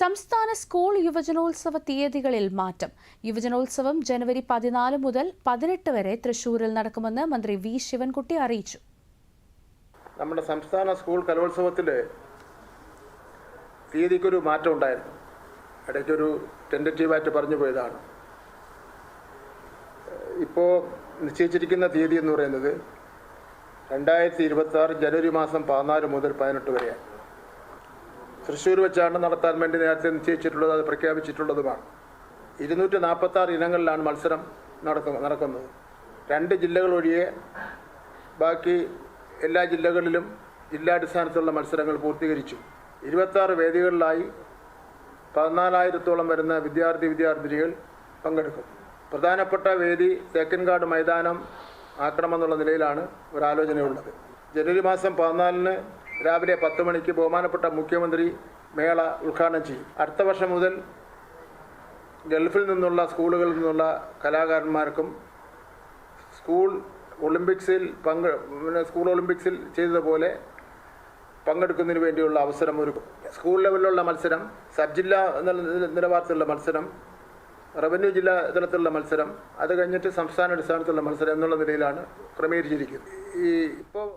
സംസ്ഥാന സ്കൂൾ യുവജനോത്സവ തീയതികളിൽ മാറ്റം. യുവജനോത്സവം ജനുവരി പതിനാല് മുതൽ പതിനെട്ട് വരെ തൃശൂരിൽ നടക്കുമെന്ന് മന്ത്രി വി. ശിവൻകുട്ടി അറിയിച്ചു. നമ്മുടെ സംസ്ഥാന സ്കൂൾ കലോത്സവത്തിലെ തീയതിക്കൊരു മാറ്റം ഉണ്ടായിരുന്നു. ഇടയ്ക്കൊരു ടെന്റേറ്റീവായിട്ട് പറഞ്ഞു പോയതാണ്. ഇപ്പോൾ നിശ്ചയിച്ചിരിക്കുന്ന തീയതി എന്ന് പറയുന്നത് രണ്ടായിരത്തി ഇരുപത്തി ആറ് ജനുവരി മാസം പതിനാല് മുതൽ പതിനെട്ട് വരെയാണ്. തൃശ്ശൂർ വെച്ചാണ് നടത്താൻ വേണ്ടി നേരത്തെ നിശ്ചയിച്ചിട്ടുള്ളത് അത് പ്രഖ്യാപിച്ചിട്ടുള്ളതുമാണ്. ഇരുന്നൂറ്റി നാൽപ്പത്തി ആറ് ഇനങ്ങളിലാണ് മത്സരം നടക്കുന്നത് നടക്കുന്നത്. രണ്ട് ജില്ലകൾ ഒഴികെ ബാക്കി എല്ലാ ജില്ലകളിലും ജില്ലാടിസ്ഥാനത്തിലുള്ള മത്സരങ്ങൾ പൂർത്തീകരിച്ചു. ഇരുപത്താറ് വേദികളിലായി പതിനാലായിരത്തോളം വരുന്ന വിദ്യാർത്ഥി വിദ്യാർത്ഥിനികൾ പങ്കെടുക്കും. പ്രധാനപ്പെട്ട വേദി തേക്കൻകാട് മൈതാനം ആക്കണമെന്നുള്ള നിലയിലാണ് ഒരാലോചനയുള്ളത്. ജനുവരി മാസം പതിനാലിന് രാവിലെ പത്ത് മണിക്ക് ബഹുമാനപ്പെട്ട മുഖ്യമന്ത്രി മേള ഉദ്ഘാടനം ചെയ്യും. അടുത്ത വർഷം മുതൽ ഗൾഫിൽ നിന്നുള്ള സ്കൂളുകളിൽ നിന്നുള്ള കലാകാരന്മാർക്കും സ്കൂൾ ഒളിമ്പിക്സിൽ പങ്കെ സ്കൂൾ ഒളിമ്പിക്സിൽ ചെയ്തതുപോലെ പങ്കെടുക്കുന്നതിന് വേണ്ടിയുള്ള അവസരം ഒരുക്കും സ്കൂൾ ലെവലിലുള്ള മത്സരം സബ് ജില്ലാ നില- നിലവാരത്തിലുള്ള മത്സരം റവന്യൂ ജില്ലാ തലത്തിലുള്ള മത്സരം അത് കഴിഞ്ഞിട്ട് സംസ്ഥാന അടിസ്ഥാനത്തിലുള്ള മത്സരം എന്നുള്ള നിലയിലാണ് ക്രമീകരിച്ചിരിക്കുന്നത്. ഈ ഇപ്പോൾ